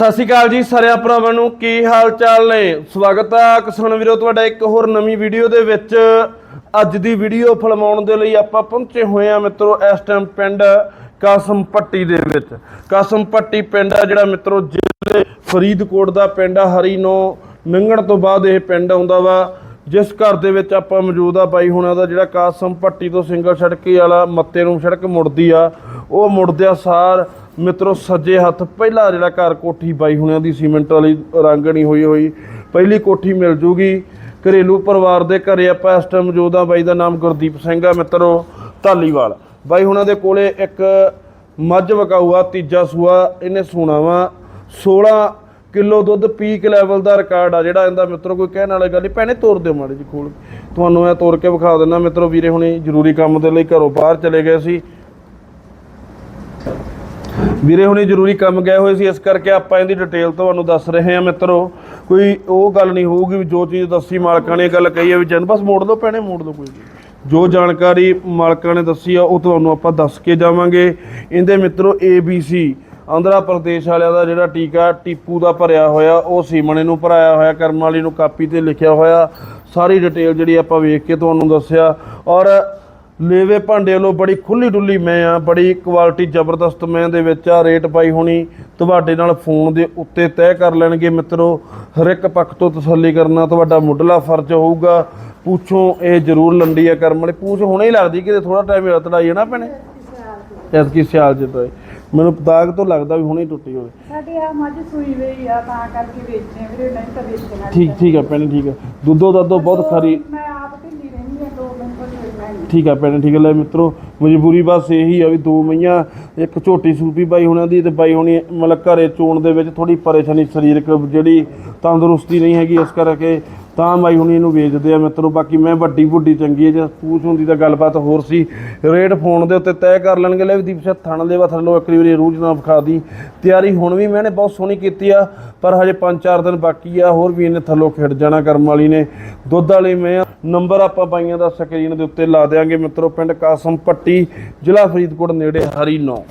ਸਤਿ ਸ਼੍ਰੀ ਅਕਾਲ ਜੀ ਸਾਰਿਆਂ ਭਰਾਵਾਂ ਨੂੰ, ਕੀ ਹਾਲ ਚਾਲ ਨੇ? ਸਵਾਗਤ ਆ ਕਿਸਾਨ ਵੀਰੋ ਤੁਹਾਡਾ, ਇੱਕ ਹੋਰ ਨਵੀਂ ਵੀਡੀਓ ਦੇ ਵਿੱਚ। ਅੱਜ ਦੀ ਵੀਡੀਓ ਫਿਲਮਾਉਣ ਦੇ ਲਈ ਆਪਾਂ ਪਹੁੰਚੇ ਹੋਏ ਆ ਮਿੱਤਰੋ, ਇਸ ਟਾਈਮ ਪਿੰਡ ਕਾਸਮ ਪੱਟੀ ਦੇ ਵਿੱਚ। ਕਾਸਮ ਪੱਟੀ ਪਿੰਡ ਆ ਜਿਹੜਾ ਮਿੱਤਰੋ, ਜ਼ਿਲ੍ਹੇ ਫਰੀਦਕੋਟ ਦਾ ਪਿੰਡ ਆ, ਹਰੀ ਨੂੰ ਲੰਘਣ ਤੋਂ ਬਾਅਦ ਇਹ ਪਿੰਡ ਆਉਂਦਾ ਵਾ। ਜਿਸ ਘਰ ਦੇ ਵਿੱਚ ਆਪਾਂ ਮੌਜੂਦ ਆ ਬਾਈ ਹੁਣਾਂ ਦਾ, ਜਿਹੜਾ ਕਾਸਮ ਪੱਟੀ ਤੋਂ ਸਿੰਗਲ ਸੜਕੀ ਵਾਲਾ ਮੱਤੇ ਨੂੰ ਸੜਕ ਮੁੜਦੀ ਆ। ਉਹ ਮੁੜਦਿਆ ਸਾਰ ਮਿੱਤਰੋ, ਸੱਜੇ ਹੱਥ ਪਹਿਲਾ ਜਿਹੜਾ ਘਰ ਕੋਠੀ ਬਾਈ ਹੁਣਿਆਂ ਦੀ ਸੀਮੈਂਟ ਵਾਲੀ ਰੰਗਣੀ ਹੋਈ ਹੋਈ, ਪਹਿਲੀ ਕੋਠੀ ਮਿਲ ਜੂਗੀ। ਘਰੇਲੂ ਪਰਿਵਾਰ ਦੇ ਘਰੇ ਆਪਾਂ ਇਸ ਟਾਈਮ ਮੌਜੂਦ ਆ ਬਾਈ ਦਾ ਨਾਮ ਗੁਰਦੀਪ ਸਿੰਘ ਆ ਮਿੱਤਰੋ, ਧਾਲੀਵਾਲ। ਬਾਈ ਹੁਣਾਂ ਦੇ ਕੋਲੇ ਇੱਕ ਮੱਝ ਵਕਾਊਆ, ਤੀਜਾ ਸੂਆ, ਇਹਨੇ ਸੂਣਾ ਵਾ 16 ਕਿਲੋ ਦੁੱਧ ਪੀਕ ਲੈਵਲ ਦਾ ਰਿਕਾਰਡ ਆ ਜਿਹੜਾ ਇਹਦਾ ਮਿੱਤਰੋ, ਕੋਈ ਕਹਿਣ ਵਾਲੀ ਗੱਲ ਨਹੀਂ। ਭੈਣੇ, ਤੋਰ ਦਿਓ ਮਾੜੇ ਜੀ ਖੋਲ। ਕੇ। ਤੁਹਾਨੂੰ ਇਹ ਤੋਰ ਕੇ ਵਿਖਾ ਦਿੰਦਾ ਮਿੱਤਰੋ, ਵੀਰੇ ਹੁਣੇ ਜ਼ਰੂਰੀ ਕੰਮ ਦੇ ਲਈ ਘਰੋਂ ਬਾਹਰ ਚਲੇ ਗਏ ਸੀ। ਵੀਰੇ, ਹੁਣੇ ਜ਼ਰੂਰੀ ਕੰਮ ਗਏ ਹੋਏ ਸੀ, ਇਸ ਕਰਕੇ ਆਪਾਂ ਇਹਦੀ ਡਿਟੇਲ ਤੁਹਾਨੂੰ ਦੱਸ ਰਹੇ ਹਾਂ ਮਿੱਤਰੋ। ਕੋਈ ਉਹ ਗੱਲ ਨਹੀਂ ਹੋਊਗੀ ਵੀ ਜੋ ਚੀਜ਼ ਦੱਸੀ ਮਾਲਕਾਂ ਨੇ ਗੱਲ ਕਹੀ ਹੈ ਵੀ ਜਨ, ਬਸ ਮੋੜ ਲਓ ਪੈਣੇ ਮੋੜ ਲਓ ਕੋਈ ਜੋ ਜਾਣਕਾਰੀ ਮਾਲਕਾਂ ਨੇ ਦੱਸੀ ਆ, ਉਹ ਤੁਹਾਨੂੰ ਆਪਾਂ ਦੱਸ ਕੇ ਜਾਵਾਂਗੇ। ਇਹਦੇ ਮਿੱਤਰੋ ABC ਆਂਧਰਾ ਪ੍ਰਦੇਸ਼ ਵਾਲਿਆਂ ਦਾ ਜਿਹੜਾ ਟੀਕਾ ਟੀਪੂ ਦਾ ਭਰਿਆ ਹੋਇਆ, ਉਹ ਸੀਮਣੇ ਨੂੰ ਭਰਾਇਆ ਹੋਇਆ ਕਰਮ ਵਾਲੀ ਨੂੰ ਕਾਪੀ ਤੇ ਲਿਖਿਆ ਹੋਇਆ। ਸਾਰੀ ਡਿਟੇਲ ਜਿਹੜੀ ਆਪਾਂ ਵੇਖ ਕੇ ਤੁਹਾਨੂੰ ਦੱਸਿਆ। ਔਰ ਲੇਵੇ ਭਾਂਡੇ ਵੱਲੋਂ ਬੜੀ ਖੁੱਲੀ ਡੁੱਲੀ ਮੈਂ ਆ ਬੜੀ ਕੁਆਲਿਟੀ ਜ਼ਬਰਦਸਤ ਮੈਂ ਦੇ ਵਿੱਚ ਆ ਰੇਟ ਪਾਈ ਹੋਣੀ। ਤੁਹਾਡੇ ਨਾਲ ਫੋਨ ਦੇ ਉੱਤੇ ਤੈਅ ਕਰ ਲੈਣਗੇ ਮਿੱਤਰੋ। ਹਰ ਇੱਕ ਪੱਖ ਤੋਂ ਤਸੱਲੀ ਕਰਨਾ ਤੁਹਾਡਾ ਮੁੱਢਲਾ ਫਰਜ਼ ਹੋਊਗਾ। ਪੁੱਛੋ ਇਹ ਜ਼ਰੂਰ ਲੰਡੀ ਆ ਕਰਮ ਵਾਲੀ। ਪੂਛ ਹੁਣੇ ਹੀ ਲੱਗਦੀ ਕਿ ਥੋੜਾ ਟਾਈਮ ਹੋਇਆ ਤੜਾਈ ਹੈ ਨਾ ਭੈਣੇ? ਐਤਕੀ ਸਿਆਲ ਚ ਤਾਂ ਮੈਨੂੰ ਦਾਗ ਤੋਂ ਲੱਗਦਾ ਵੀ ਹੁਣੇ ਟੁੱਟੀ ਹੋਵੇ। ਸਾਡੀ ਆ ਮੱਝ ਸੂਈ ਹੋਈ ਆ ਤਾਂ ਕਰਕੇ ਵੇਚਦੇ ਆ ਵੀਰੇ ਨਹੀਂ ਤਾਂ ਵੇਚਣਾ ਠੀਕ ਠੀਕ ਹੈ ਭੈਣੇ ਠੀਕ ਹੈ ਦੁੱਧੋ ਦੱਧੋ ਬਹੁਤ ਖਰੀ। ਮੈਂ ਆਪ ਢਿੱਲੀ ਰਹਿੰਦੀ ਆ ਦੋ ਮਿੰਟ ਤੋਂ ਨਹੀਂ ਠੀਕ ਆ ਭੈਣੇ ਠੀਕ ਹੈ ਲੈ ਮਿੱਤਰੋ, ਮਜਬੂਰੀ ਬਸ ਇਹੀ ਆ ਵੀ ਦੋ ਮਈਆਂ, ਇੱਕ ਝੋਟੀ ਸੂਪੀ ਬਾਈ ਹੋਣਾ ਦੀ ਤੇ ਬਾਈ ਹੋਣੀ ਮਤਲਬ ਘਰੇ ਚੋਣ ਦੇ ਵਿੱਚ ਥੋੜੀ ਪਰੇਸ਼ਾਨੀ, ਸਰੀਰਕ ਜਿਹੜੀ ਤੰਦਰੁਸਤੀ ਨਹੀਂ ਹੈਗੀ ਇਸ ਕਰਕੇ ਤਾਂ ਬਾਈ ਹੁਣੀ ਇਹਨੂੰ ਵੇਚਦੇ ਆ ਮਿੱਤਰੋ ਬਾਕੀ ਮੈਂ ਵੱਡੀ ਵੱਡੀ ਚੰਗੀ ਹੈ ਜੇ ਪੂਛ ਹੁੰਦੀ ਤਾਂ ਗੱਲਬਾਤ ਹੋਰ ਸੀ। ਰੇਟ ਫੋਨ ਦੇ ਉੱਤੇ ਤੈਅ ਕਰ ਲੈਣਗੇ, ਲੈ ਵੀ ਦੀਪ ਸਿੰਘ ਥਣ ਦੇ ਥੱਲੋਂ ਇੱਕ ਵਾਰੀ ਰੂਹ ਨਾਲ ਵਿਖਾ ਦੀ। ਤਿਆਰੀ ਹੁਣ ਵੀ ਮੈਨੇ ਬਹੁਤ ਸੋਹਣੀ ਕੀਤੀ ਆ, ਪਰ ਹਜੇ 5-4 ਦਿਨ ਬਾਕੀ ਆ, ਹੋਰ ਵੀ ਇਹਨੇ ਥੱਲੋਂ ਖਿੜ ਜਾਣਾ ਕਰਮ ਵਾਲੀ ਨੇ। ਦੁੱਧ ਵਾਲੀ ਮੈਂ ਨੰਬਰ ਆਪਾਂ ਬਾਈਆਂ ਦਾ ਸਕਰੀਨ ਦੇ ਉੱਤੇ ਲਾ ਦੇਾਂਗੇ ਮਿੱਤਰੋ, ਪਿੰਡ ਕਾਸਮ ਪੱਟੀ, ਜ਼ਿਲ੍ਹਾ ਫਰੀਦਕੋਟ, ਨੇੜੇ ਹਰੀ ਨੌ।